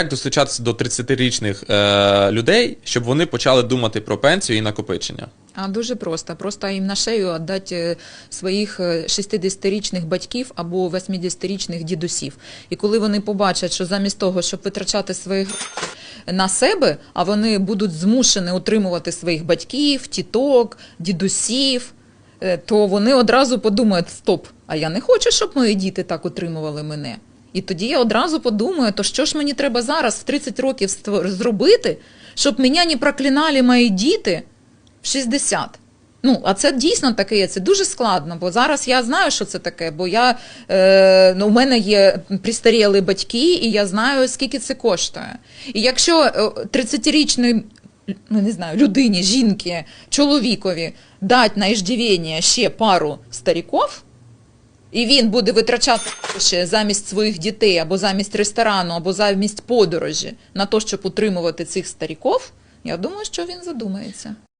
Як достучатися до 30-річних е, людей, щоб вони почали думати про пенсію і накопичення? А дуже просто. Просто їм на шею віддати своїх е, 60-річних батьків або 80-річних дідусів. І коли вони побачать, що замість того, щоб витрачати свої гроші на себе, а вони будуть змушені утримувати своїх батьків, тіток, дідусів, е, то вони одразу подумають: стоп, а я не хочу, щоб мої діти так утримували мене. І тоді я одразу подумаю, то що ж мені треба зараз в 30 років зробити, щоб мене не проклинали мої діти в 60. Ну, а це дійсно таке є. Це дуже складно, бо зараз я знаю, що це таке, бо я е, ну, у мене є пристаріли батьки, і я знаю, скільки це коштує. І якщо е, 30-річної ну, не знаю, людині, жінки, чоловікові дати на іждівення ще пару старіків, і він буде витрачати гроші замість своїх дітей, або замість ресторану, або замість подорожі на те, щоб утримувати цих старіков. я думаю, що він задумається.